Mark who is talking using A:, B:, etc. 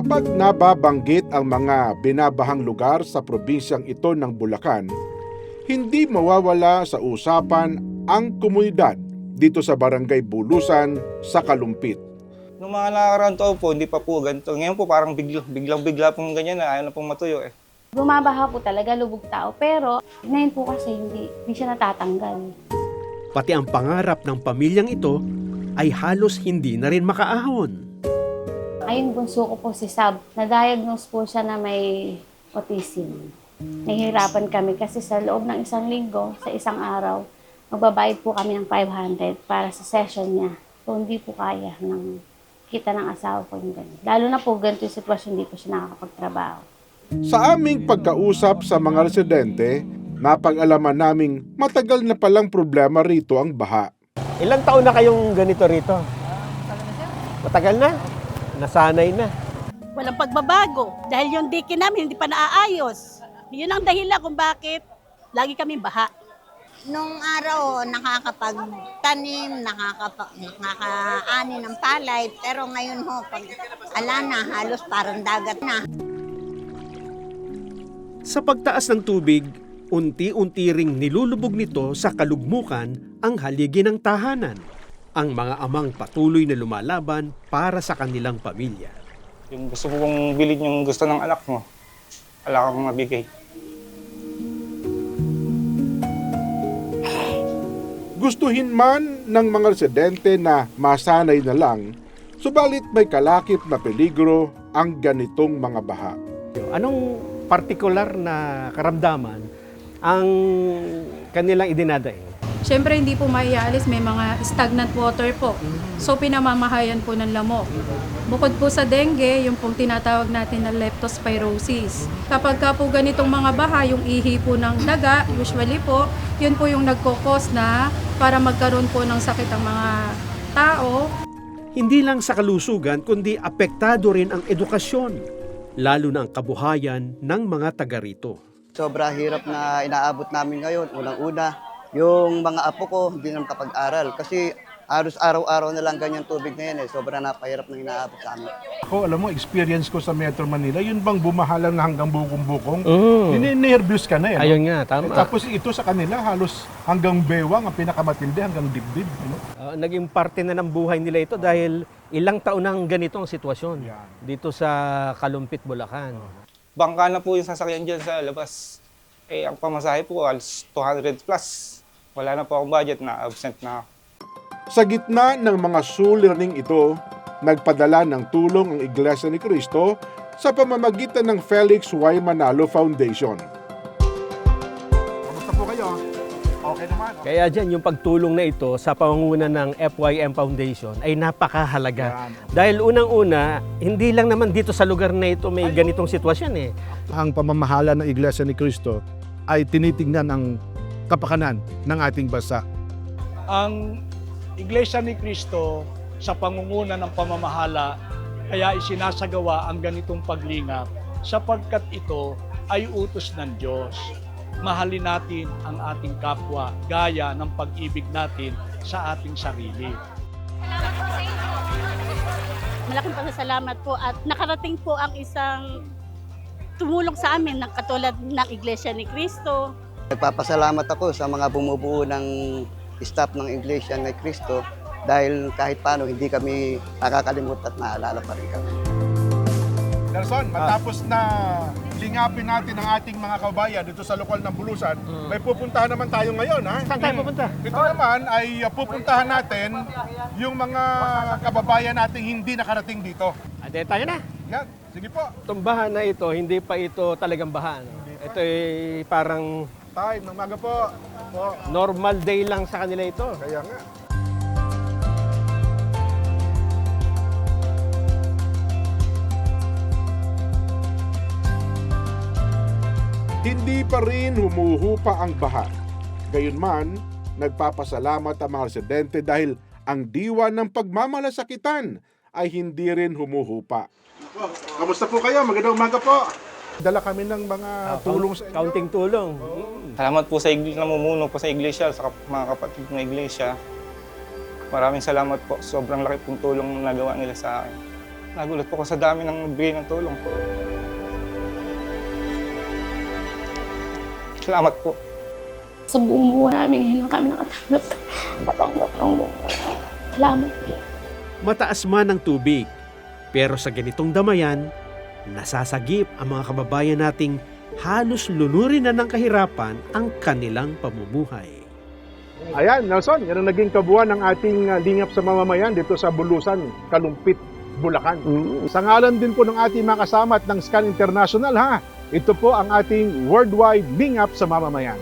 A: Kapag nababanggit ang mga binabahang lugar sa probinsyang ito ng Bulacan, hindi mawawala sa usapan ang komunidad dito sa Barangay Bulusan sa Kalumpit.
B: Nung mga nakaraang taon po, hindi pa po ganito. Ngayon po parang biglang, biglang bigla pong ganyan na ayaw na pong matuyo eh.
C: Bumabaha po talaga, lubog tao. Pero ngayon po kasi hindi, hindi siya natatanggal.
D: Pati ang pangarap ng pamilyang ito ay halos hindi na rin makaahon.
C: Ayun, bunso ko po si Sab. Na-diagnose po siya na may autism. Nahihirapan kami kasi sa loob ng isang linggo, sa isang araw, magbabayad po kami ng 500 para sa session niya. So, hindi po kaya ng kita ng asawa ko yung ganun. Lalo na po ganito yung sitwasyon, hindi po siya nakakapagtrabaho.
A: Sa aming pagkausap sa mga residente, napag-alaman naming matagal na palang problema rito ang baha.
E: Ilang taon na kayong ganito rito? Matagal na? Nasanay na.
F: walang pagbabago dahil yung dike namin hindi pa naaayos. Yun ang dahilan kung bakit lagi kami baha.
G: Nung araw, nakakapagtanim, nakakapa, nakakaani ng palay, pero ngayon ho, pag ala na, halos parang dagat na.
D: Sa pagtaas ng tubig, unti-unti ring nilulubog nito sa kalugmukan ang haligi ng tahanan. Ang mga amang patuloy na lumalaban para sa kanilang pamilya.
B: Yung gusto ko kong bilhin yung gusto ng anak mo. Wala kang mabigay.
A: Gustuhin man ng mga residente na masanay na lang, subalit may kalakip na peligro ang ganitong mga baha.
E: Anong partikular na karamdaman ang kanilang idinadaing?
H: Siyempre, hindi po maiaalis. May mga stagnant water po. So, pinamamahayan po ng lamok. Bukod po sa dengue, yung pong tinatawag natin na leptospirosis. Kapag ka po ganitong mga baha, yung ihi po ng daga, usually po, yun po yung nagkokos na para magkaroon po ng sakit ang mga tao.
D: Hindi lang sa kalusugan kundi apektado rin ang edukasyon, lalo na ang kabuhayan ng mga taga rito.
I: Sobra hirap na inaabot namin ngayon. Unang-una, yung mga apo ko hindi naman kapag-aral kasi aros araw-araw na lang ganyan tubig na yan eh. Sobra napahirap na inaabot sa amin.
J: Ako, alam mo, experience ko sa Metro Manila, yun bang bumahalang na hanggang bukong-bukong?
E: Mm.
J: Ninenervyos ka na eh. no?
E: Ayun nga,
J: Eh,
E: tama.
J: tapos ito sa kanila, halos hanggang bewang, ang pinakamatindi, hanggang dibdib. Ano?
E: Ah, naging parte na ng buhay nila ito dahil ilang taon nang ganito ang sitwasyon
J: Yan.
E: dito sa Kalumpit, Bulacan.
B: Bangka na po yung sasakyan dyan sa labas. Eh, ang pamasahe po, alas 200 plus. Wala na po akong budget na absent na ako.
A: Sa gitna ng mga suliraning ito, nagpadala ng tulong ang Iglesia ni Cristo sa pamamagitan ng Felix Y. Manalo Foundation.
J: Kamusta po kayo? Okay naman.
E: Kaya dyan, yung pagtulong na ito sa pangunguna ng FYM Foundation ay napakahalaga.
J: Yan.
E: Dahil unang-una, hindi lang naman dito sa lugar na ito may ganitong sitwasyon eh.
K: ang pamamahala ng Iglesia ni Cristo ay tinitingnan ang kapakanan ng ating bansa.
L: ang Iglesia ni Cristo sa pangunguna ng pamamahala kaya isinasagawa ang ganitong paglingap sapagkat ito ay utos ng Diyos. Mahalin natin ang ating kapwa gaya ng pag-ibig natin sa ating sarili.
F: Malaking pasasalamat po at nakarating po ang isang tumulong sa amin ng katulad ng Iglesia ni Cristo.
I: Nagpapasalamat ako sa mga bumubuo ng staff ng Iglesia ni Cristo dahil kahit paano hindi kami nakakalimutan at naalala pa rin kami.
J: Nelson, matapos na lingapin natin ang ating mga kabayan dito sa lokal ng Bulusan, may pupuntahan naman tayo ngayon. Ha?
E: Saan tayo pupunta?
J: Ito naman ay uh, pupuntahan natin yung mga kababayan nating hindi nakarating dito.
E: Ate, tayo na.
J: Yan, sige po.
E: Itong baha na ito, hindi pa ito talagang baha. no? Ito ay parang
J: Time, ng maga po. po.
E: normal day lang sa kanila ito.
J: Kaya nga.
A: Hindi pa rin humuhupa ang baha. Gayunman, nagpapasalamat ang mga residente dahil ang diwa ng pagmamalasakitan ay hindi rin humuhupa. Kamusta po kayo? Magandang umaga po.
J: Dala kami ng mga tulong sa inyo.
E: Counting tulong.
B: Salamat po sa iglesia, namumuno po sa iglesia, sa kap- mga kapatid ng iglesia. Maraming salamat po. Sobrang laki pong tulong na nagawa nila sa akin. Nagulat po ko sa dami ng nagbigay ng tulong. Salamat po.
C: Sa buong buhay namin lang kami nakatanggap. Nakatanggap ng buhay. Salamat.
D: Mataas man ang tubig, pero sa ganitong damayan, nasasagip ang mga kababayan nating halos lunurin na ng kahirapan ang kanilang pamumuhay.
A: Ayan, Nelson, yan ang naging kabuuan ng ating uh, lingap sa mamamayan dito sa Bulusan, Kalumpit, Bulacan. Sa ngalan din po ng ating mga kasama at ng Scan International ha, ito po ang ating worldwide lingap sa mamamayan.